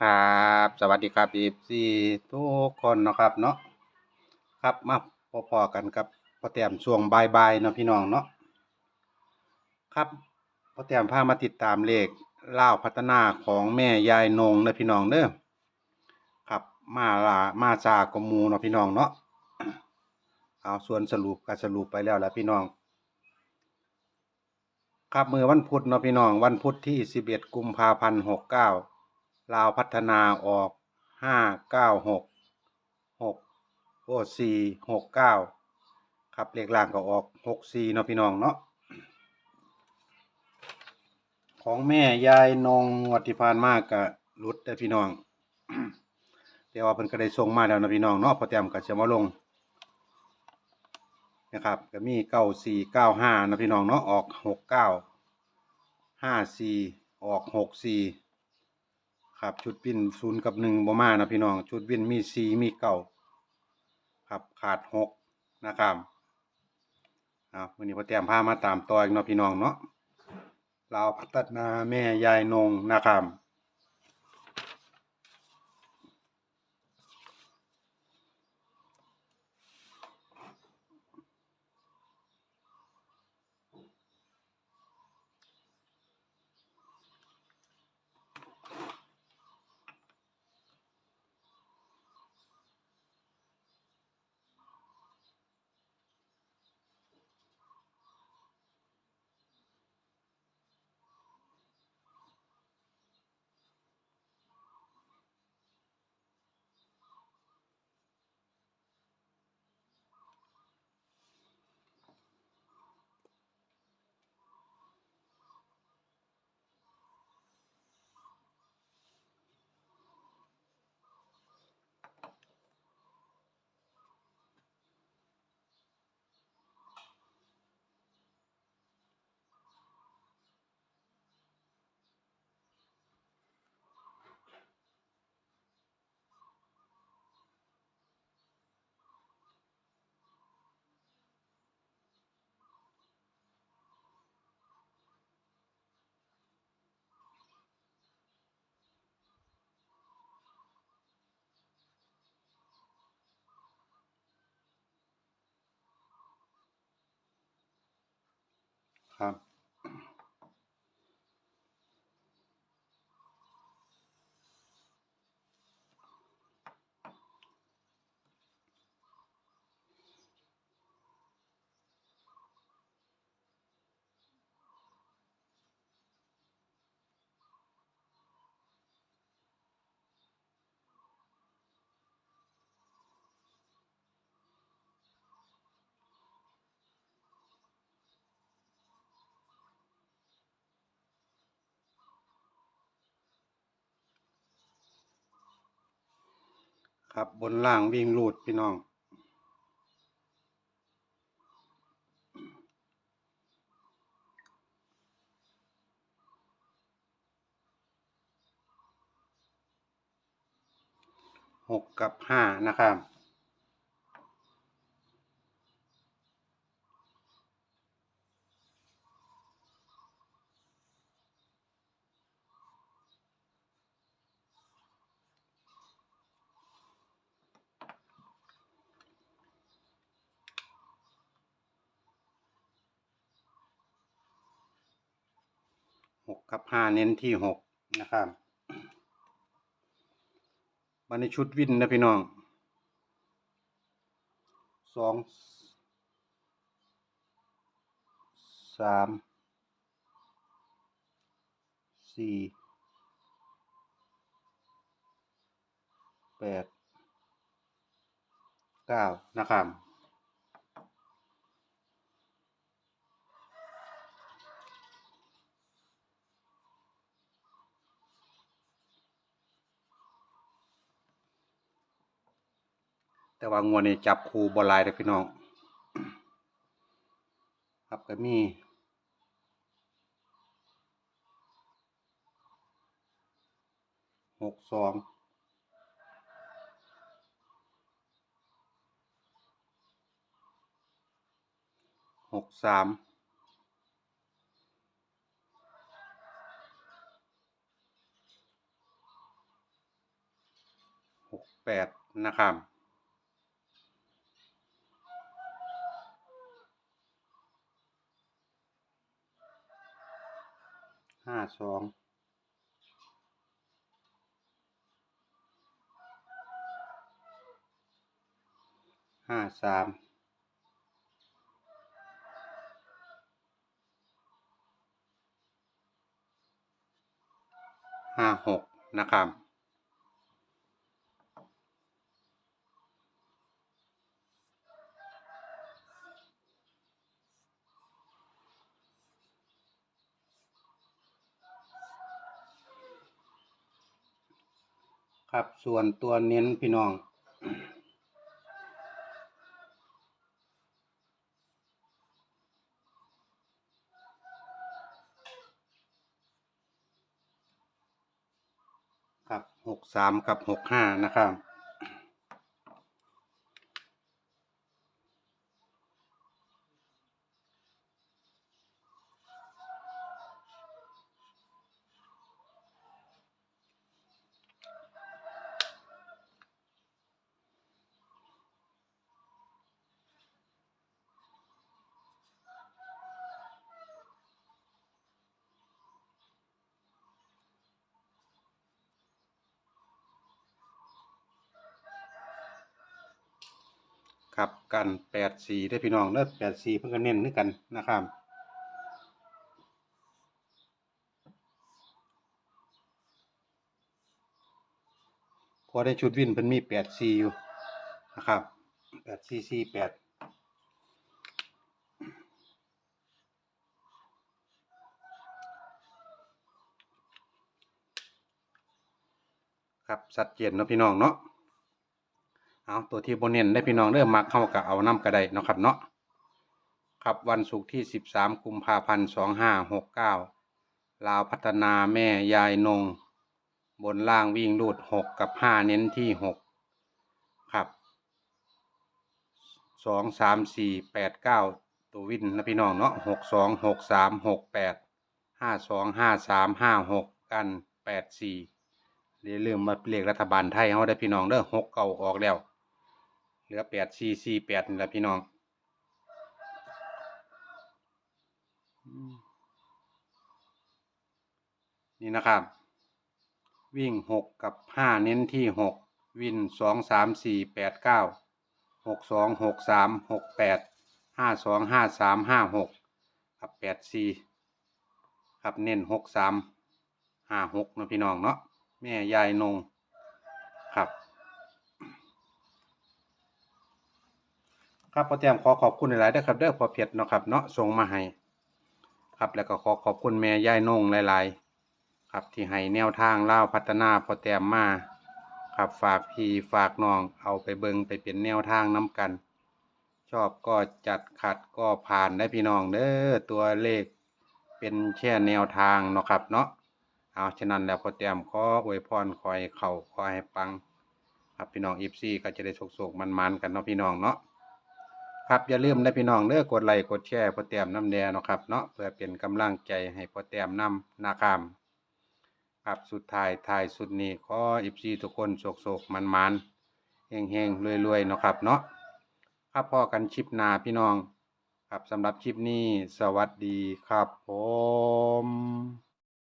ครับ สวัสดีครับ FC ทุกคนนะครับเนาะครับมาพอๆกันกับพอแต้มช่วงบ่ายๆเนาะพี่น้องเนาะครับพอแต้มพามาติดตามเลขเล่าพัฒนาของแม่ยายนงเนาะพี่น้องเด้อครับมาลามาจากกมูเนาะพี่น้องเนาะเอาส่วนสรุปก็สรุปไปแล้วแหละพี่น้องครับมือวันพุธเนาะพี่น้องวันพุธที่ 11 กุมภาพันธ์ 69 ลาวพัฒนาออก596 6โอ้469ครับเลขล่างก็ออก64เนาะพี่น้องเนาะของแม่ยายนงงวดที่ผ่านมากกะรุดแต่พี่น้องแต่ว่าเพิ่นก็ได้ส่งมาแล้วนะพี่น้องเนาะพอแต้มก็จะมาลงนะครับก็มีเก้าสี่เก้าห้านะพี่น้องเนาะออกหกเก้าห้าสี่ออกหกสี่ ครับชุดวินศูนย์กับหนึ่งบอมานะพี่น้อง ชุดวินมีสี่มีเก่าครับขาดหกนะครับครับวันนี้พอเตรียมผ้ามาตามต่ออีกเนาะพี่น้องเนาะเราวพัฒนาแม่ยายนงนะครับ ครับบนล่างวิ่งรูดพี่น้องหกกับห้านะครับ หกกับห้าเน้นที่หกนะครับวันนี้ชุดวินนะพี่น้องสองสามสี่แปดเก้านะครับ แต่ว่างวดนี้จับคูบอลลายเลยพี่น้อง ครับก็มีหกสองหกสามหกแปดนะครับ ห้าสองห้าสามห้าหกนะครับ ครับส่วนตัวเน้นพี่น้อง ครับหกสามกับหกห้านะครับ ครับกันแปดสี่ได้พี่น้องเลิศแปดสี่เพิ่งก็เน้นนึกกันนะครับพอได้ชุดวินเพิ่นมีแปดสี่อยู่นะครับแปดสี่สี่แปดครับสัดเจนเนาะพี่น้องเนาะ เอาตัวที่โบเน้นได้พี่น้องเริ่มมักเข้ากับเอาน้ำกระไดเนาะครับเนาะครับวันศุกร์ที่ 13 กุมภาพันธ์ 2569 ลาวพัฒนาแม่ยายนง บนล่างวิ่งรูด 6 กับ 5 เน้นที่ 6 ครับ 2 3 4 8 9 ตัววินนะพี่น้องเนาะ 6 2 6 3 6 8 5 2 5 3 5 6 กัน 8 4อย่าลืมมาเลขรัฐบาลไทยเขาได้พี่น้องเด้อ6เก่าออกแล้ว ลือแปดสี่สี่แปดนี่แหละพี่น้องนี่นะครับ วิ่งหกกับห้าเน้นที่หกวินสองสามสี่แปดเก้าหกสองหกสามหกแปดห้าสองห้าสามห้าหกครับแปดสี่ครับเน้นหกสามห้าหกนะพี่น้องเนาะแม่ยายนงครับ ครับพ่อแต้มขอขอบคุณหลายๆเด้ครับเด้อพอเพียรเนาะครับเนาะส่งมาให้ครับแล้วก็ขอขอบคุณแม่ย่ายนงหลายๆ ครับที่ให้แนวทางเล่าพัฒนาพ่อแต้มมาครับฝากพี่ฝากน้องเอาไปเบิงไปเป็นแนวทางน้กัน ชอบก็จัดขัดก็ผ่านได้พี่น้องเด้อตัวเลขเป็นแค่แนวทางเนาะครับเนาะเอาฉะนั้นแล้วพ่อแต้มขออวยพรคอยเข่าคอยให้ปัง ครับพี่น้องอีฟซี่ก็จะได้โศกๆมันๆกันเนาะพี่น้องเนาะ ครับอย่าลืมนะพี่น้องเด้อกดไลค์กดแชร์พอแต้มน้ำแดงเนาะครับเนาะเพื่อเป็นกำลังใจให้พอแต้มนำนะครับครับสุดท้ายท้ายสุดนี้ขออิฟซีทุกคนโศกโศกมันมันๆเฮงเฮงรวยรวยเนาะครับเนาะครับพอกันชิปนาพี่น้อง ครับสำหรับคลิปนี้ สวัสดีครับผม